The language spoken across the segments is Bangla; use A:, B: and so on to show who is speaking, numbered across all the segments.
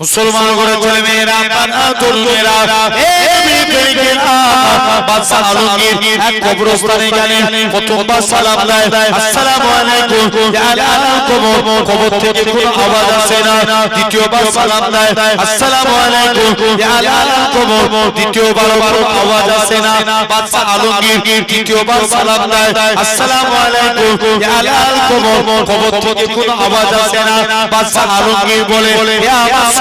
A: মুসলমান করে ছেলে মেয়েরা পানা তরুণেরা এ বিবেকেরা বাদশা আলমগীর এক গেলেন সালাম দেয়, আসসালামু আলাইকুম। কবর কবর থেকে কোনো আওয়াজ আসে না। সালাম দেয়, আসসালামু আলাইকুম। কবর কোনো আওয়াজ আসে না। বাদশা আলমগীর তৃতীয়বার সালাম দেয়, আসসালামু আলাইকুম। কবর কবর থেকে কোনো আওয়াজ আসে না। বলে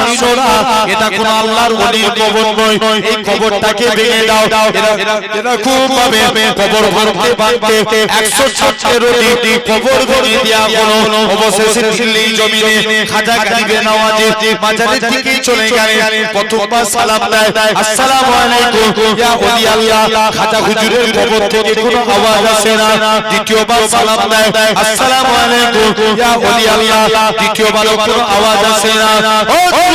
A: সৈন্যরা এটা কোন আল্লাহর ওলির কবর নয়। এই কবরটাকে ভেঙে দাও। এরা- এরা- এরা খুব ভাবে কবর ভাঙতে ভাঙতে একশো ষাটেরও দিদি কবর ভেঙে দেওয়া হলো। অবশেষে দিল্লি জমিনে খাজা গারিবে নওয়াজে মাজারের দিকে চলে গেলেন। প্রথমবার সালাম দেয়। আসসালামু আলাইকুম। ইয়া ওলি আল্লাহ, খাজা হুজুরের কবর থেকে কোনো আওয়াজ আসে না। দ্বিতীয়বার সালাম দেয়। আসসালামু আলাইকুম। ইয়া ওলি আল্লাহ দ্বিতীয়বার কোনো আওয়াজ আসে না। ও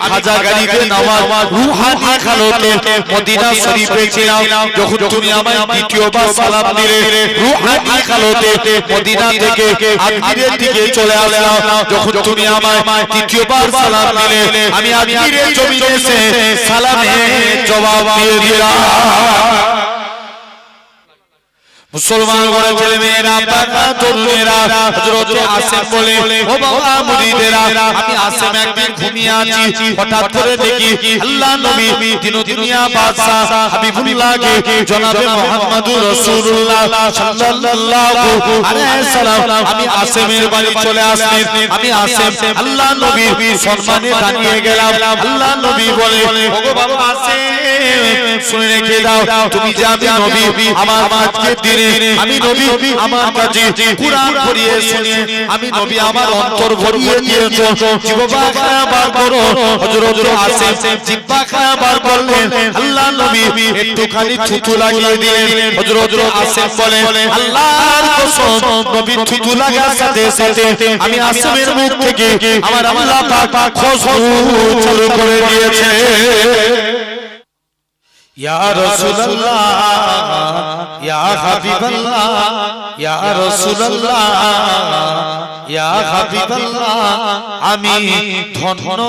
A: খাজা গাড়িতে নামাজ রুহানি খালতে মদিনা শরীফে ছিলাম যখন তুমি আমায় দ্বিতীয়বার সালাম দিলে রুহানি খালতে মদিনা থেকে আজমিরের দিকে চলে আসলাম যখন তুমি আমায় তৃতীয়বার সালাম দিলে আমি এসে সালামে জবাব দিয়ে দিলাম। মুসলমান ঘরে ছেলে মেয়েরা বাবা তরুণেরা হযরত আসেম বলে ও বাবা মুরিদেরা, আমি আসেম একদিন ঘুমিয়ে আছি, হঠাৎ করে দেখি আল্লাহ নবী দিন দুনিয়া বাদশা হাবিবুল্লাহকে জনাবে মুহাম্মদুর রাসূলুল্লাহ সাল্লাল্লাহু আলাইহি সাল্লাম আমি আসেমের বাড়ি চলে আসলাম আমি আসেম আল্লাহ নবীর সম্মানে দাঁড়িয়ে গেলাম। আল্লাহ নবী বলে, ওগো বাবা আসেম শুনে রেখে দাও। তুমি যে আমি নবী আমার আজকে দিনে আমি নবী আমার কাছে কুরআন পড়িয়ে শুনিয়ে আমি নবী আমার অন্তর ভরিয়ে দিয়েছ। জিহ্বা খায়া বার করো। হযরত আসেম জিহ্বা খায়া বার করলেন। আল্লাহ নবী একটুখানি থুতু লাগিয়ে দিলেন। হযরত আসেম বলে আল্লাহর কসম নবী থুতু লাগার সাথে সাথে আমি আসেমের মুখ থেকে আমার আল্লাহ পাক খুশবু চালু করে দিয়েছে ইয়া রাসূলুল্লাহ ইয়া হাবিবাল্লাহ ইয়া রাসূলুল্লাহ ইয়া হাবিবাল্লাহ আমি ধন্য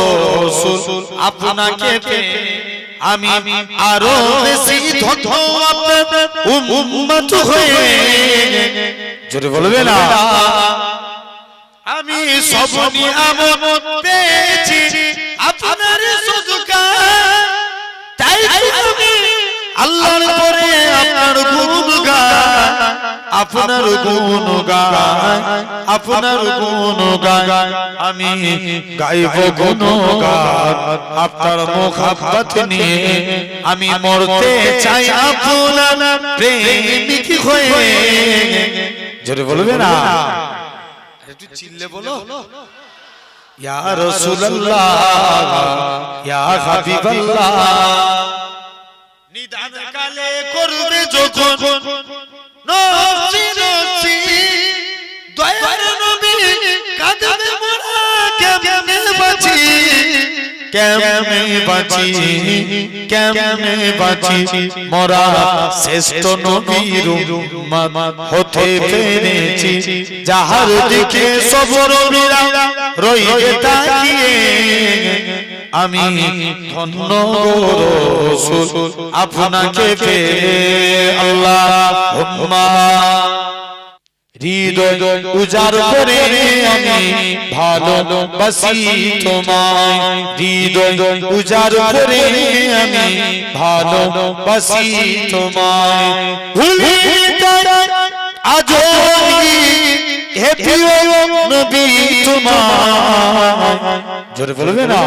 A: রাসূল। আপনাকে আমি আরও বেশি ধন্য আপনার উম্মত হয়ে। জোরে বলবে না। আমি সব নিয়ামত পেয়েছি। আপনার তাই আমি আল্লাহর পরে আপনার গুণ গাই আপনার আমি গাইব গুণ গান আপনার নিয়ে আমি মরতে চাই আপনার প্রেমিক হয়ে। জোরে বলবে না? একটু চিল্লে বলো। ইয়া রাসূলুল্লাহ ইয়া হাবিবাল্লাহ। নিদান কালে করবে যখন নফসি নফসি দয়ার নবী কাঁদবে মোরা কেমনে বাঁচি? কেমনে বাঁচি? কেমনে বাঁচি? মোরা শ্রেষ্ঠ নবীর উম্মত হতে পেরেছি। যাহার দিকে সব নবীরা রইবে তাকিয়ে আমি ধন্য রাসূল। আপনাকে পেয়ে আল্লাহুম্মা হৃদয় উজাড় করে আমি ভালোবাসি তোমায়। হৃদয় উজাড় করে আমি ভালোবাসি তোমায়। ভুলি আজ হে প্রিয় নবী তোমার জোরে বলবে না?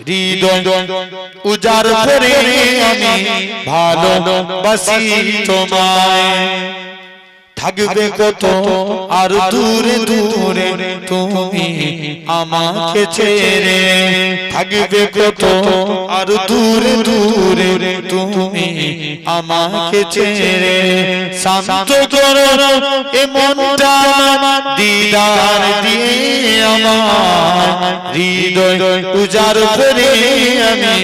A: হৃদয় উজাড় করে আমি ভালোবাসি তোমায়। থাকবে কত? আর দূরে দূরে তুমি আমাকে ছেড়ে থাকবে কত? আর দূরে দূরে তুমি আমাকে ছেড়ে শান্ত করো এ মনটা দিদার দিয়ে আমার হৃদয় উজাড় করে আমি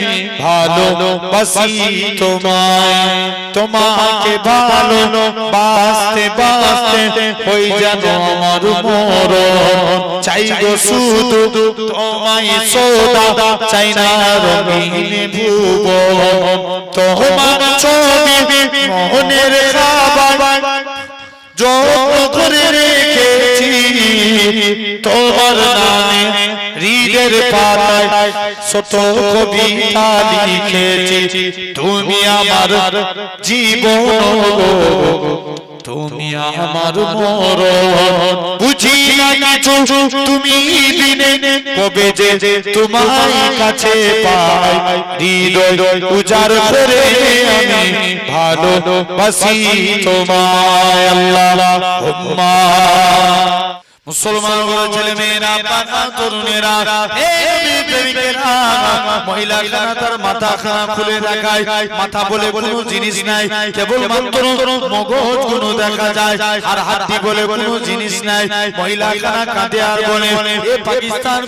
A: ভালো বাসি তোমায়। তোমাকে ভালো বাসতে বাসতে হই যেন আমার মরণ। চাই গো শুধু তোমায় সোদা। চাই না রঙিন ভুবন। তোমার ছবি মনের খাবার যত্ন করে রেখেছি। তোমার নামে হৃদের পাতায় শত কবিতা লিখেছি। তুমি আমার জীবন। তুমি আমার মরণ বুঝি না কিছু তুমি দিনে কবে যে তোমার কাছে পাই। হৃদয় উজাড় করে আমি ভালো বাসি তোমায় আল্লাহ। মুসলমান ছেলে মেয়েরা পাকা তরুণেরা মহিলা তার মাথা খুলে দেখায়, মাথা বলে কোনো জিনিস নাই কেবল মাত্র মগজ কোনো দেখা যায়, আর হাড্ডি বলে কোনো জিনিস নাই, মহিলা খানা কাঁদে আর বলে পাকিস্তান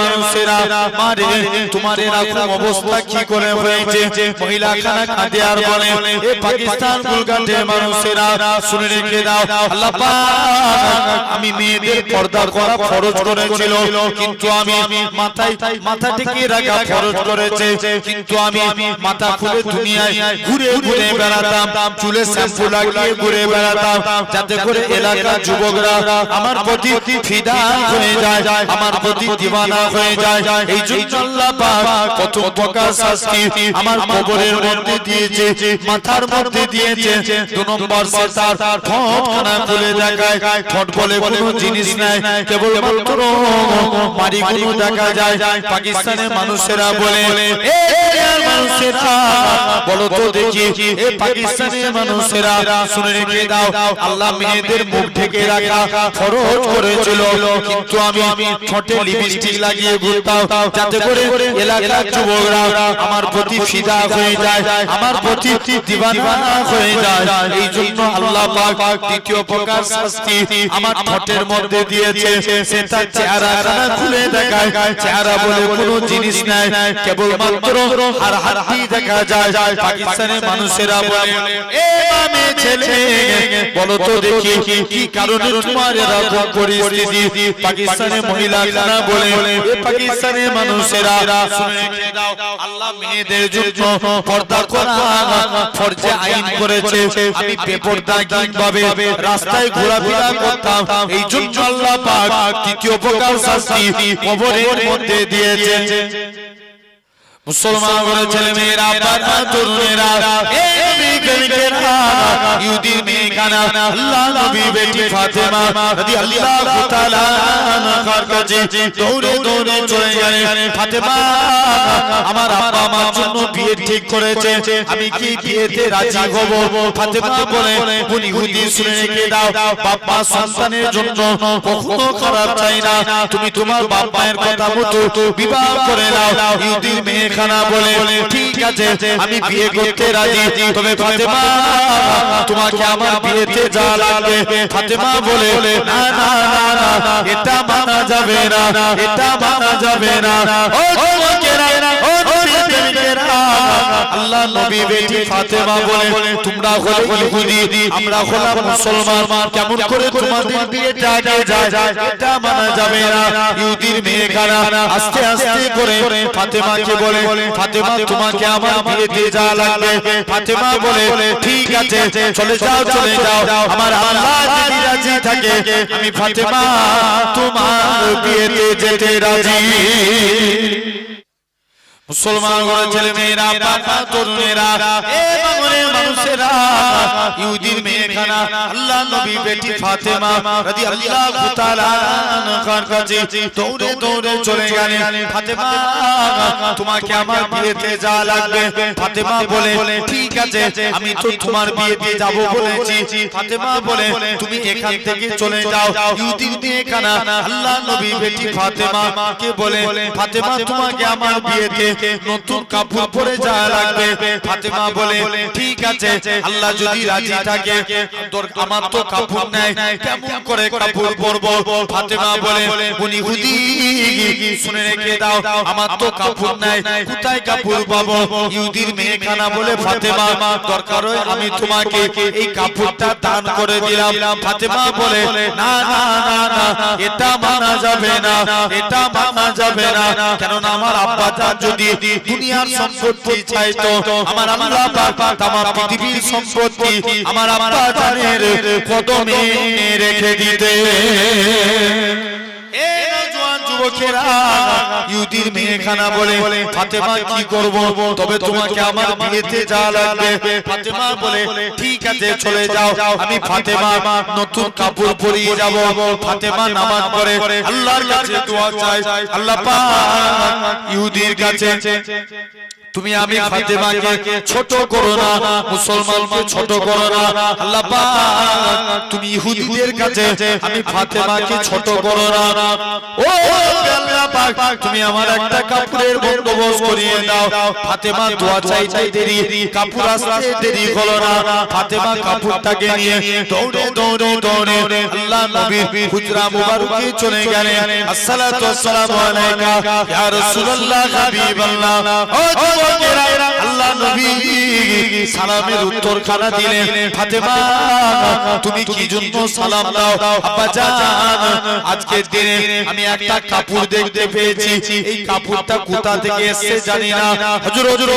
A: মানুষেরা মারে তোমার এরকম অবস্থা কি করে হয়েছে? মহিলা খানা কাঁদে আর বলে পাকিস্তান গুলগাটে মানুষেরা, শুনে রেখে দাও, আল্লাহ আমি মেয়েদের পর্দা করা ফরজ করেছিল। কিন্তু আমি মাথায় মাথা রাখা ফরজ করেছে। কিন্তু আমি মাথা খুলে দুনিয়ায় ঘুরে ঘুরে বেড়াতাম, চুলে শ্যাম্পু লাগিয়ে ঘুরে বেড়াতাম, যাতে করে এলাকার যুবকরা আমার প্রতি হয়ে যায়, আমার প্রতি হয়ে যায়। এই জন্য আল্লাহ কত প্রকার শাস্তি আমার কবরের মধ্যে দিয়েছে, মাথার মধ্যে দিয়েছে। দু নম্বর দেখায় বলে জিনিস নাই কেবল মারি কোনো দেখা যায়। পাকিস্তানের মানুষেরা বলে আমার প্রতি হয়ে যায় এই জন্য আল্লাহ আমার ঠোঁটের মধ্যে দিয়েছে সেটা চেহারা খানা খুলে দেখায়। চেহারা বলে কোনো জিনিস নাই কেবল মাত্র আর হাতি দেখা যায়। পাকিস্তানের মানুষেরা বলে এ মামে ছেলে বলো তো দেখি কি কারণে তোমার এরকম পরিস্থিতি? পাকিস্তানের মহিলা খানা বলে এ পাকিস্তানের মানুষেরা শুনে দাও আল্লাহ মেয়েদের জন্য পর্দা করা ফরজে আইন করেছে। আমি বেপর্দা কীভাবে রাস্তায় ঘোরাফেরা করতাম। এই জন্য আল্লাহ পাক তৃতীয় প্রকার শাস্তি কবরের মধ্যে দিয়েছে মুসলমান ছেলে মেয়েরা, বাবা আমার আব্বা জন্য বিয়ে ঠিক করেছে, আমি কি বিয়েতে রাজি ইহুদি সন্তানের জন্য কখনো খারাপ চাই না, তুমি তোমার কথা বিবাহ করে নাও, ইহুদির মেয়ে খানা বলে ঠিক আছে আমি বিয়ে করতে রাজি। তবে ফাতেমা তোমাকে আমার বিয়েতে যা লাগবে। ফাতেমা বলে না না না না এটা মানা যাবে না এটা মানা যাবে না। ও যুবকেরা, ও আল্লাহ নবী বেটি ফাতেমা বলে, তোমরা হলে ইহুদি, আমরা হলাম মুসলমান। কেমন করে তোমাদের বিয়েটা আগে যায়, এটা মানা যাবে না। ইহুদির মেয়ে কানা আস্তে আস্তে করে ফাতেমাকে বলে, ফাতেমা, তোমাকে আমার বিয়েতে যা লাগবে। ফাতেমা বলে, ঠিক আছে, চলে যাও চলে যাও। আমার আল্লাহ যদি রাজি থাকে, আমি ফাতেমা তোমার বিয়েতে যেতে রাজি। মুসলমান ঘরের ছেলে মেয়েরা বাবা তরুণেরা এ মানুষেরা ইহুদির মেয়েখানা আল্লাহ নবী বেটি ফাতেমা রাদিয়াল্লাহু তাআলা আনহার কাছে দৌড়ে দৌড়ে চলে গেলেন ফাতেমা। তোমাকে আমার বিয়েতে যা লাগবে ফাতেমা বলে ঠিক আছে আমি তো তোমার বিয়েতে যাব বলেছি। ফাতেমা বলে তুমি এখান থেকে চলে যাও। ইহুদির মেয়েখানা আল্লাহ নবী বেটি ফাতেমা কে বলে? ফাতেমা তোমাকে আমার বিয়েতে নতুন কাপড় পরে যা লাগবে। ফাতেমা বলে, ঠিক আছে, আল্লাহ যদি রাজি থাকে আমার তো কাপড় নাই, কেমন করে কাপড় পরবো? ফাতেমা বলে উনি হুদি, শুনে রেখে দাও, আমার তো কাপড় নাই, কোথায় কাপড় পাবো? ইহুদির মেয়েখানা বলে, ফাতেমা, দরকার হয় আমি তোমাকে এই কাপড়টা দান করে দিলাম। ফাতেমা বলে, না না না না, এটা মানা যাবে না, এটা মানা যাবে না। কেননা আমার আব্বা যদি দুনিয়ার সম্পত্তি চাইতো আমার আল্লাহ পাক তামাম পৃথিবীর সম্পত্তি আমার আব্বা জানের কদমে রেখে দিতে এ ইহুদির মেয়েখানা বলে ফাতেমা কি করব? তবে তোমাকে আমার বিয়েতে যা লাগবে ফাতেমা বলে ঠিক আছে চলে যাও আমি ফাতেমা নতুন কাপড় পরিয়ে যাব ফাতেমা নামাজ পড়ে আল্লাহর কাছে দোয়া চাই আল্লাহ পাক ইহুদির কাছে তুমি আমি ফাতেমাকে ছোট করো না, মুসলমানকে ছোট করো না। আল্লাহ তুমি ইহুদিদের কাছে আমি ফাতেমাকে ছোট করো না। ও আল্লাহ তুমি আমার একটা কাপড়ের বন্দোবস্ত করিয়ে দাও। ফাতেমা দোয়া চাইতে দেরি, কাপড় আসতে দেরি হলো না। ফাতেমা কাপড়টাকে নিয়ে দৌড়ে দৌড়ে দৌড়ে আল্লাহ নবীর হুজরা মুবারকে চলে গেলেন। আসসালাতু ওয়াসসালামু আলাইকা, ইয়া রাসূলুল্লাহ হাবিবাল্লাহ। ও যুবকেরা আল্লাহ নবী, সালামের উত্তর খানা দিলেন, ফাতেমা, তুমি কি জন্য সালাম দাও? আব্বা জান আজকে দিনে আমি একটা কাপড় দেখতে পেয়েছি। এই কাপড়টা কোথা থেকে এসেছে জানি না। হুজুর হুজুর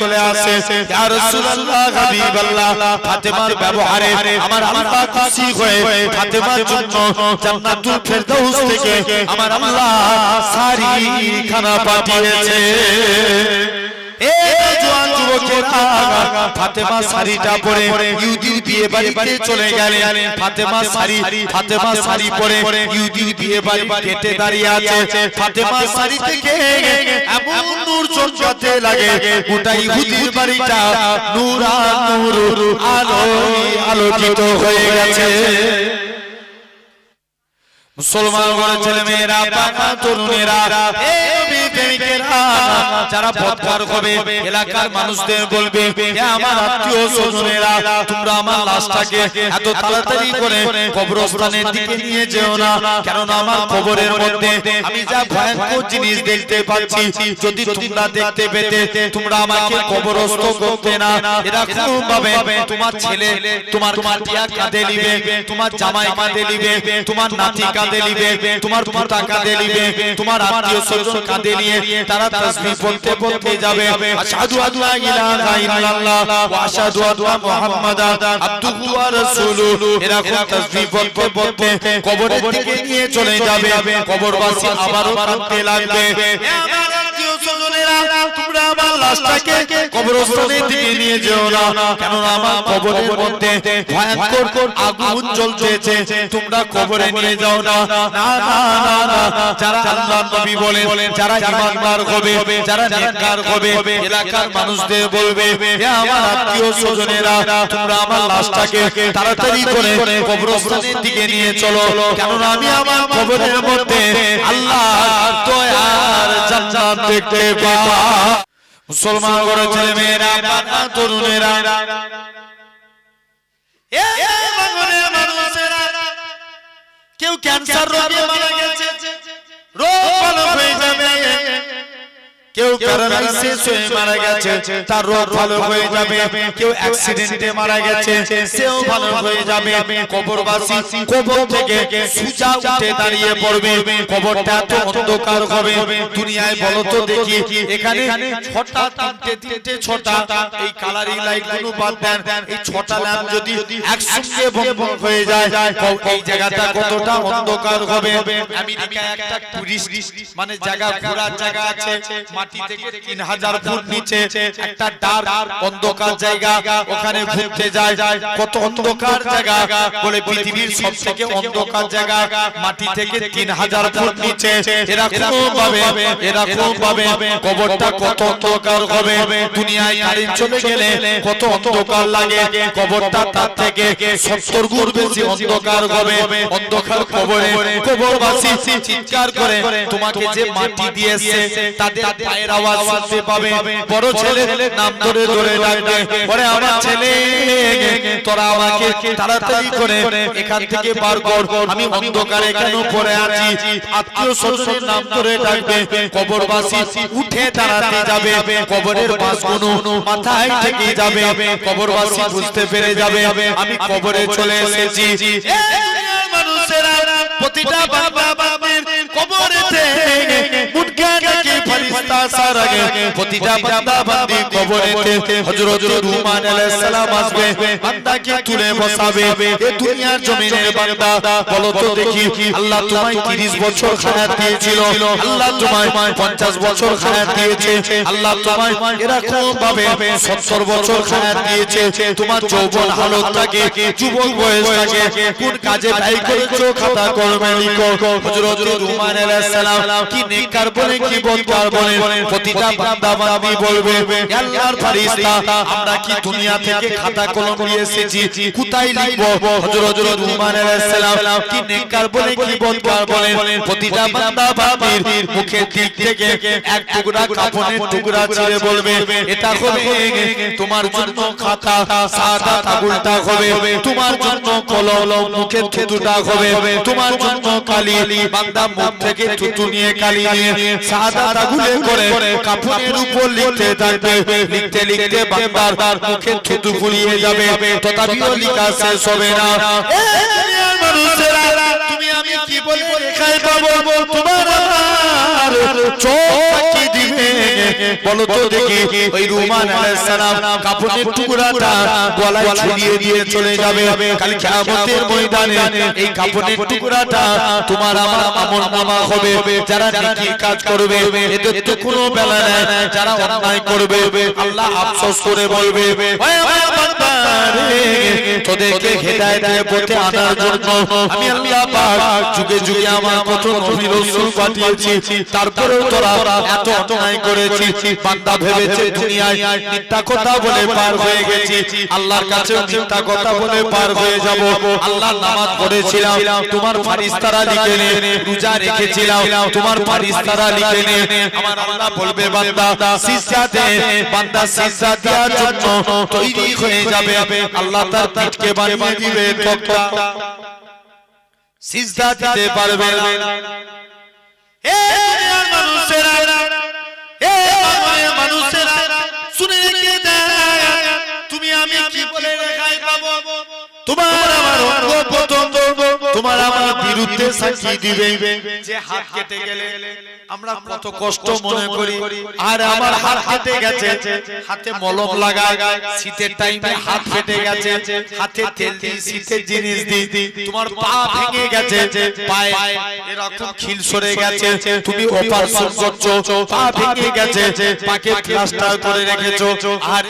A: চলে আসে। ইয়া রাসূলুল্লাহ, হাবিবাল্লাহ, ফাতেমার ব্যবহারে আমার আল্লাহ খুশি হয়ে ফাতেমার জন্য জান্নাতুল ফেরদাউস থেকে আমার আল্লাহ সারি খানা পাঠিয়েছে। চলে শাড়ি দাঁড়িয়ে লাগে। বাড়িটা হয়ে গেছে। মুসলমান ছেলে মেয়েরা তরুণেরা প্রেমিকেরা যারা বদকার হবে এলাকার মানুষদের বলবে হে আমার আত্মীয় স্বজনেরা তোমরা আমার লাশটাকে এত তাড়াতাড়ি করে কবরস্থানের দিকে নিয়ে যেও না। কেননা আমার কবরের মধ্যে আমি যা ভয়ঙ্কর জিনিস দেখতে পাচ্ছি যদি তোমরা দেখতে পেতে তোমরা আমাকে কবরস্থ করতে না। এরকম ভাবে তোমার ছেলে তোমার কাটিয়া কাঁদে লিবে তোমার জামাই কাঁদে লিবে তোমার নাতি কাঁদে লিবে তোমার পোতা কাঁদে লিবে তোমার আত্মীয় স্বজন কাঁদে নিয়ে তারা তাসবিহ বলতে বলতে যাবে। আশহাদু আল্লা ইলাহা ইল্লাল্লাহ ওয়া আশহাদু আন্না মুহাম্মাদান আবদুহু ওয়া রাসূলুহু। এরকম তাসবিহ বলতে বলতে কবরের দিকে নিয়ে চলে যাবে। কবরবাসী আবারও কাঁদতে লাগবে। আমার আত্মীয় স্বজনেরা তোমরা আমার লাশটাকে কবরস্থানের দিকে নিয়ে যেও না। কেননা আমার কবরের মধ্যে ভয়ঙ্কর আগুন জ্বলতেছে। তোমরা কবরে নিয়ে যাও না। না। না না না যারা আল্লাহ নবী বলেন যারা ঈমানদার হবে যারা নেককার হবে এলাকার মানুষদের বলবে হে আমার আত্মীয় স্বজনেরা তোমরা আমার লাশটাকে তাড়াতাড়ি করে কবরস্থানের দিকে নিয়ে চলো। কেননা আমি আমার কবরের মধ্যে আল্লাহর দয়ার জান্নাত দেখতে পাবো মুসলমান গড়ে ছেলে মেয়েরা বাবা তরুণেরা কেউ ক্যান্সার রোগে মারা গেছে, রোগ ভালো হয়ে যাবে। কেউ হয়ে মারা গেছে তার রোগ ভালো হয়ে যাবে কেউ অ্যাক্সিডেন্টে মারা গেছে সেও ভালো হয়ে যাবে কবরবাসী কবর থেকে সুজা উঠে দাঁড়িয়ে পড়বে কবরটা এত অন্ধকার হবে দুনিয়ায় বলো তো দেখি এখানে ছটা তিনটে তিনটে ছটা এই কালারিং লাইটগুলো বাদ দেন এই ছটা ল্যাম্প যদি একসঙ্গে হয়ে যায় এই জায়গাটা কতটা অন্ধকার হবে? আমেরিকায় একটা টুরিস্ট মানে জায়গা ঘোরার জায়গা আছে মাটি থেকে তিন হাজার ফুট নিচে একটা ডার অন্ধকার জায়গা ওখানে ঘুরতে যায়। কত অন্ধকার জায়গা। বলে পৃথিবীর সব থেকে অন্ধকার জায়গা মাটি থেকে তিন হাজার ফুট নিচে। এরকম ভাবে এরকম ভাবে। কবরটা কত অন্ধকার হবে? দুনিয়ায় কারেন্ট চলে গেলে কত অন্ধকার লাগে? কবরটা তার থেকে সত্তর গুণ বেশি অন্ধকার হবে। অন্ধকার কবরে কবরবাসী চিৎকার করে তোমাকে যে মাটি দিয়েছে তাদের পায়ের আওয়াজ শুনতে পাবে। বড় ছেলে নাম ধরে ধরে ডাকবে। পরে আমার ছেলে তোরা আমাকে তাড়াতাড়ি করে এখান থেকে বার কর। আমি অন্ধকারে কেন পড়ে আছি? আত্মীয় স্বজনের নাম ধরে ডাকবে। কবরবাসী উঠে দাঁড়াতে যাবে। কবরের বাসগুলো মাথায় থেকে যাবে। কবরবাসী বুঝতে পেরে যাবে। আমি কবরে চলে এসেছি। মানুষেরা প্রতিটা বাবা কবরেতে ডেকে ফেরেশতা আসার আগে প্রতিটা বান্দা বান্দি কবরেতে হযরত রুমান আলাইহিস সালাম আসবে বান্দাকে তুলে বসাবে এ দুনিয়ার জমিনের বান্দা। বলো তো দেখি আল্লাহ তোমায় 30 বছর হায়াত দিয়েছিল। আল্লাহ তোমায় 50 বছর হায়াত দিয়েছে। আল্লাহ তোমায় এরকম ভাবে 70 বছর হায়াত দিয়েছে। তোমার যৌবন হালতটাকে যুবক বয়সটাকে কোন কাজে ব্যয় করেছ খাতা কলমে লিখো। হযরত রুমান আলাইহিস সালাম কি নেককার বলে কি বদকার বলে প্রতিটা বান্দা বান্দি বলবে আল্লাহর ফেরেশতা, আমরা কি দুনিয়া থেকে খাতা কলম নিয়ে এসেছি? কোথায় লিখব? হযরত রুমান আলাইহিস সালাম কি নেককার বলে, কি বদকার বলে? প্রতিটা মুখের দিক থেকে এক টুকরা কাপড়ের টুকরা বলবে, এটা হবে, তোমার জন্য খাতা, সাদা হবে, তোমার জন্য কলম, মুখের থুতুটা হবে, তোমার জন্য কালি, বান্দা মুখ থেকে থুতু নিয়ে কালি নিয়ে সাদা করে কাপড়ের উপর লিখতে থাকবে। লিখতে লিখতে বান্দার মুখে থুতু ফুলিয়ে যাবে। তথাপিও লিখা শেষ হবে না। মানুষেরা, তুমি আমি কি বলব রেখায় পাবো? তোমার চোখ দিবে। বলো তো দেখি ওই রুমান আলাইহিস সালাম কাপড়ের টুকরাটা গলায় ঝুলিয়ে দিয়ে চলে যাবে। কাল কিয়ামতের ময়দানে এই কাপড়ের টুকরাটা তোমার আমার আমল নামা হবে। যারা নেকি কাজ করবে এদের তো কোনো বেলা নাই। যারা অন্যায় করবে আল্লাহ আফসোস করে বলবে ওই আমার বান্দা রে, তোদেরকে হেদায়েতের পথে আনার জন্য আমি আল্লাহ পাক যুগে যুগে আমার কত নবী রাসূল পাঠিয়েছি। তারপরেও তোরা এত অন্যায় করেছিস বান্দা ভেবেছে দুনিয়ায় মিথ্যা কথা বলে পার হয়ে গেছি। আল্লাহর কাছে মিথ্যা কথা বলে পার হয়ে যাব। আল্লাহ নামাজ পড়েছিলাম, তোমার ফারিস্তারা লিখে নে, রোজা রেখেছিলাম, তোমার ফারিস্তারা লিখে নে। আমার আল্লাহ বলবে, বান্দা, সিজদা দে, বান্দা সিজদা দেওয়ার জন্য তৈরি হয়ে যাবে। আল্লাহ তার পিঠকে বানিয়ে দিবে তক্তা সিজদা দিতে পারবে না। হে তোমার আমার অঙ্গ প্রত্যঙ্গ তোমার আমার বিরুদ্ধে সাক্ষী দিবে। যে হাত কেটে গেলে আমরা কত কষ্ট মনে করি। আর আমার হাত কেটে গেছে। হাতে মলম লাগায় শীতের টাইমে হাত কেটে গেছে। হাতে তেল দিই শীতের জিনিস দিই তোমার পা ভেঙে গেছে। পায়ে এরকম খিল সরে গেছে। তুমি অপারেশন করছ পা ভেঙে গেছে। পাকে প্লাস্টার করে রেখেছো। আর